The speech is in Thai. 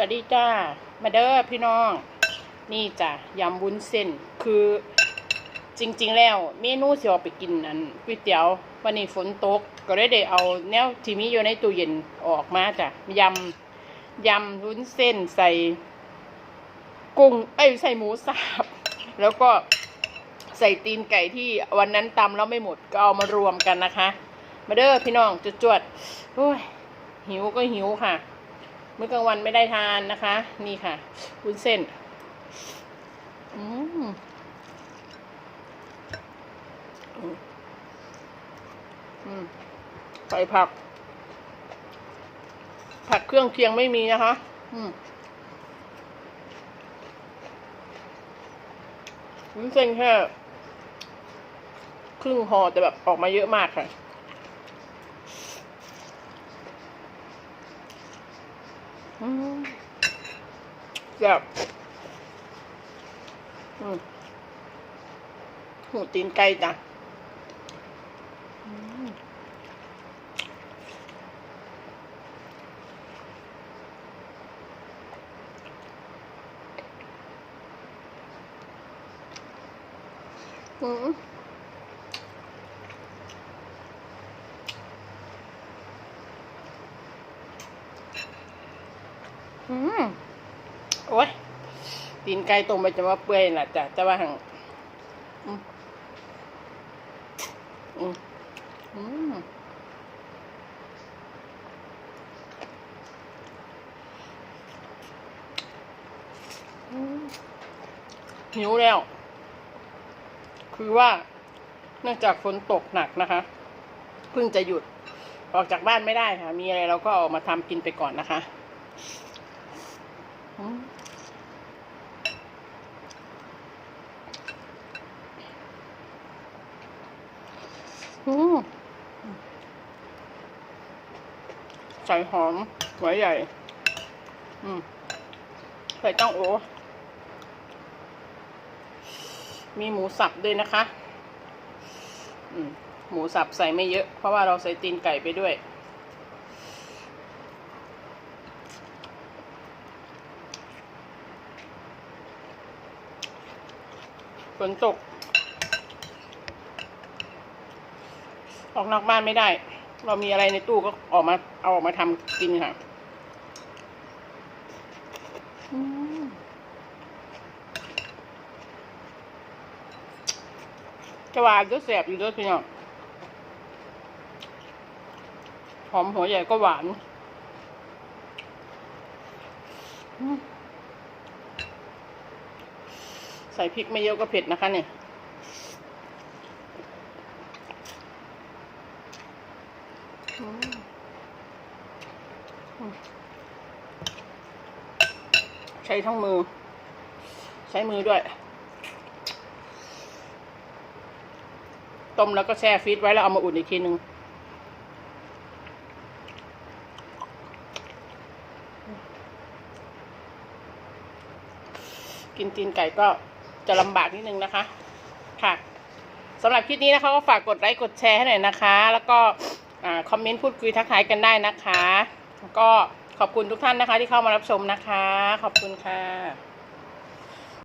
สวัสดีจ้า มาเด้อพี่น้อง นี่จ้ะยำวุ้นเส้น คือจริง ๆ แล้ว เมนูสิออกไปกินอันก๋วยเตี๋ยววันนี้ฝนตก ก็เลยได้เอาแนวที่มีอยู่ในตู้เย็นออกมาจ้ะยำยำวุ้นเส้นใส่ กุ้งเอ้ยใส่หมูสับแล้วก็ใส่ตีนไก่ที่วันนั้นตำแล้วไม่หมดก็เอามารวมกันนะคะ มาเด้อพี่น้องจุจวดโอ้ยหิวก็หิวค่ะ มื้อกลางวันไม่ได้ทานนะคะ นี่ค่ะวุ้นเส้นอืมอืมใส่ผัก ผักเครื่องเคียงไม่มีนะคะ อืมวุ้นเส้นแค่ครึ่งห่อแต่แบบออกมาเยอะมากค่ะ อืมแบบอืมหูตีนไก่จ้ะอืม อืมโอ้ยตีนไก่ตรงไปจะว่าเปื่อยน่ะจ้ะจะว่าหังอืมอืมอืมหิวแล้ว คือว่า เนื่องจากฝนตกหนักนะคะ เพิ่งจะหยุด ออกจากบ้านไม่ได้ค่ะ มีอะไรเราก็ออกมาทำกินไปก่อนนะคะอืมอืม ใส่หอมหัวใหญ่ อืมใส่ต้องโอมีหมูสับด้วยนะคะ อืมหมูสับใส่ไม่เยอะ เพราะว่าเราใส่ตีนไก่ไปด้วย ฝนตก ออกนอกบ้านไม่ได้ เรามีอะไรในตู้ก็ออกมา เอาออกมาทำกินค่ะจะหวานก็แสบอยู่ด้วยพี่น้องหอมหัวใหญ่ก็หวานใส่พริกไม่เยอะก็เผ็ดนะคะเนี่ยอืมอืม ใช้ทั้งมือ ใช้มือด้วย ต้มแล้วก็แช่ฟรีซไว้แล้วเอามาอุ่นอีกทีนึงกินตีนไก่ก็จะลำบากนิดนึงนะคะ ค่ะสำหรับคลิปนี้นะคะก็ฝากกดไลค์กดแชร์ให้หน่อยนะคะ แล้วก็ คอมเมนต์พูดคุยทักทายกันได้นะคะ ก็ขอบคุณทุกท่านนะคะที่เข้ามารับชมนะคะ ขอบคุณค่ะ